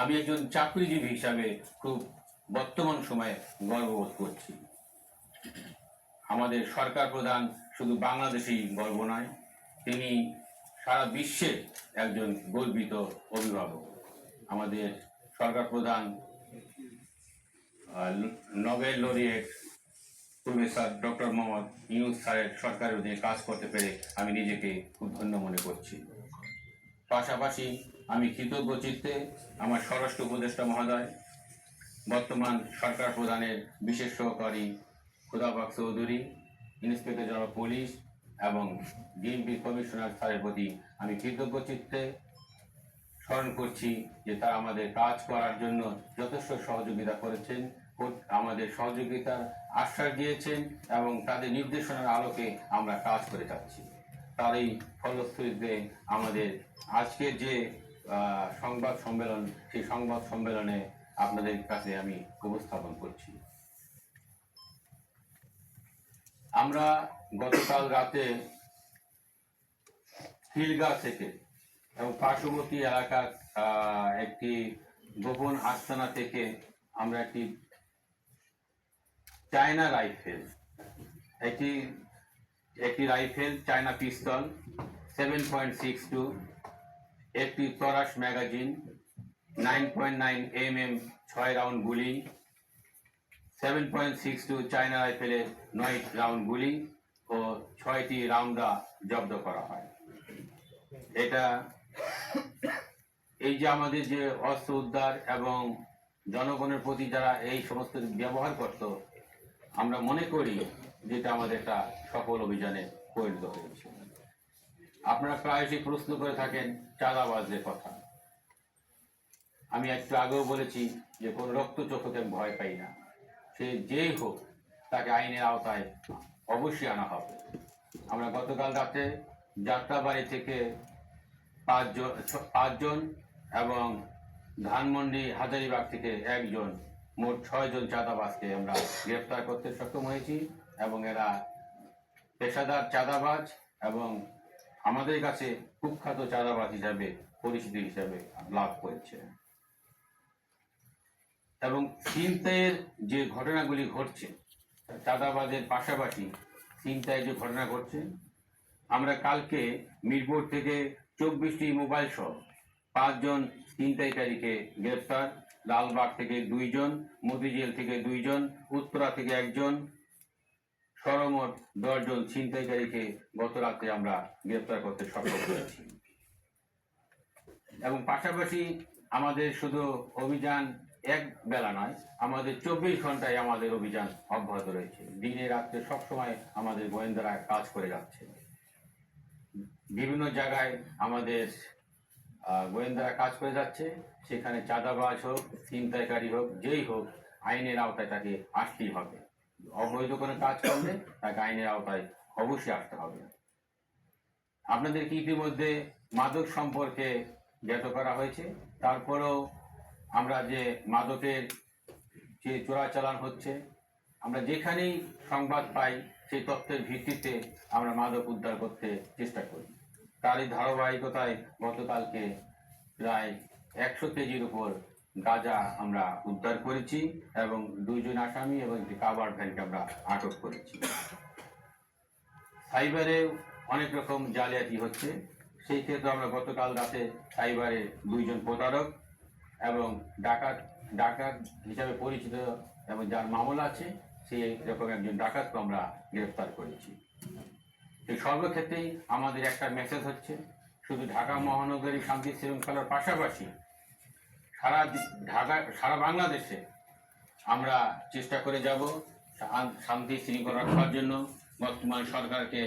আমি একজন চাকরিজীবী হিসাবে খুব বর্তমান সময়ে গর্ববোধ করছি। আমাদের সরকার প্রধান শুধু বাংলাদেশেই গর্ব নয়, তিনি সারা বিশ্বের একজন গর্বিত অভিভাবক। আমাদের সরকার প্রধান Nobel laureate professor doctor Mohammad Yunus স্যারের সরকারের অধীনে কাজ করতে পেরে আমি নিজেকে খুব ধন্য মনে করছি। পাশাপাশি আমি কৃতজ্ঞ চিত্তে আমার স্বরাষ্ট্র উপদেষ্টা মহোদয়, বর্তমান সরকার প্রধানের বিশেষ সহকারী Khudabak Chowdhury, inspector general police এবং ডিএমপি কমিশনার স্যারের প্রতি আমি কৃতজ্ঞ চিত্তে স্মরণ করছি যে তারা আমাদের কাজ করার জন্য যথেষ্ট সহযোগিতা করেছেন আমাদের সহযোগিতার আশ্বাস দিয়েছেন এবং তাদের নির্দেশনার আলোকে আমরা কাজ করে যাচ্ছি। তার এই ফলশ্রুতিতে আমাদের আজকের যে সংবাদ সম্মেলন সেই সংবাদ সম্মেলনে আপনাদের কাছে আমি উপস্থাপন করছি। আমরা গতকাল রাতে খিলগা থেকে এবং পার্শ্ববর্তী এলাকার একটি গোপন আস্তানা থেকে আমরা একটি চায়না রাইফেল, একটি একটি rifle, China pistol seven point six two একটি Taurus magazine nine point nine M M ছয় রাউন্ড গুলি seven point six two China রাইফেলের নয় রাউন্ড গুলি ও ছয়টি রাউন্ডা জব্দ করা হয়। এটা এই যে আমাদের যে অস্ত্র উদ্ধার এবং জনগণের প্রতি যারা এই সমস্ত ব্যবহার করত, আমরা মনে করি যেটা আমাদের একটা সফল অভিযানে পরিণত হয়েছে। আপনারা প্রায়শই প্রশ্ন করে থাকেন চাঁদাবাজদের কথা। আমি একটু আগেও বলেছি যে, কোন রক্ত আমি ভয় পাই না। সে যেই হোক, তাকে আইনের আওতায় অবশ্যই আনা হবে। আমরা গতকাল রাতে যাত্রাবাড়ি থেকে পাঁচজন পাঁচজন এবং ধানমন্ডি হাজারিবাগ থেকে একজন, মোট ছয়জন চাঁদাবাজকে আমরা গ্রেফতার করতে সক্ষম হয়েছি এবং এরা পেশাদার চাঁদাবাজ এবং আমাদের কাছে কুখ্যাত চাঁদাবাজ হিসাবে, পরিচিতি হিসাবে লাভ করেছে। এবং ছিনতাইয়ের যে ঘটনাগুলি ঘটছে, চাঁদাবাজের পাশাপাশি ছিনতাইয়ের যে ঘটনা ঘটছে, আমরা কালকে মিরপুর থেকে চব্বিশটি মোবাইল সহ পাঁচজন ছিনতাইকারীকে গ্রেফতার লালবাগ থেকে দুইজন, মতিঝিল থেকে দুইজন, উত্তরা থেকে একজন সরমোট দশজন ছিনতাইকারীকে গত রাতে আমরা গ্রেফতার করতে সক্ষম হয়েছি। এবং পাশাপাশি আমাদের শুধু অভিযান এক বেলা নয়, আমাদের চব্বিশ ঘন্টায় আমাদের অভিযান অব্যাহত রয়েছে। দিনে রাত্রে সবসময় আমাদের গোয়েন্দারা কাজ করে যাচ্ছে। বিভিন্ন জায়গায় আমাদের গোয়েন্দারা কাজ করে যাচ্ছে। সেখানে চাঁদাবাজ হোক, ছিনতাইকারী হোক, যেই হোক, আইনের আওতায় তাকে আসতেই হবে। অবৈধ কোনো কাজ করলে তাকে আইনের আওতায় অবশ্যই আসতে হবে। আপনাদেরকে ইতিমধ্যে মাদক সম্পর্কে জ্ঞাত করা হয়েছে? তারপরেও আমরা যে মাদকের যে চোরাচালান হচ্ছে, আমরা যেখানেই সংবাদ পাই সেই তথ্যের ভিত্তিতে আমরা মাদক উদ্ধার করতে চেষ্টা করি। তারই ধারাবাহিকতায় গতকালকে প্রায় একশো কেজির উপর গাঁজা আমরা উদ্ধার করেছি এবং দুইজন আসামি এবং একটি কাবার ভ্যানকে আমরা আটক করেছি। সাইবারে অনেক রকম জালিয়াতি হচ্ছে। সেই ক্ষেত্রে আমরা গতকাল রাতে সাইবারে দুইজন প্রতারক এবং ডাকাত ডাকাত হিসাবে পরিচিত এবং যার মামলা আছে, সেই রকম একজন ডাকাতকে আমরা গ্রেফতার করেছি। এই সর্বক্ষেত্রেই আমাদের একটা মেসেজ হচ্ছে, শুধু ঢাকা মহানগরী শান্তি শৃঙ্খলার পাশাপাশি সারা ঢাকা, সারা বাংলাদেশে আমরা চেষ্টা করে যাব শান্তি শৃঙ্খলা রক্ষার জন্য, বর্তমান সরকারকে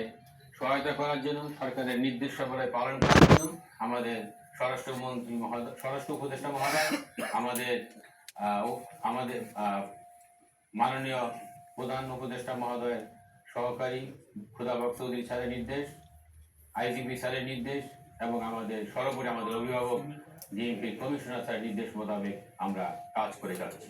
সহায়তা করার জন্য, সরকারের নির্দেশাবলী পালন করার জন্য। আমাদের স্বরাষ্ট্রমন্ত্রী মহোদয়, স্বরাষ্ট্র উপদেষ্টা মহোদয়, আমাদের আমাদের মাননীয় প্রধান উপদেষ্টা মহোদয়ের সহকারী খুদাবক চৌধুরী স্যারের নির্দেশ, আইজিপি স্যারের নির্দেশ এবং আমাদের সর্বোপরি আমাদের অভিভাবক ডিএমপি কমিশনার স্যার নির্দেশ মোতাবেক আমরা কাজ করে যাচ্ছি।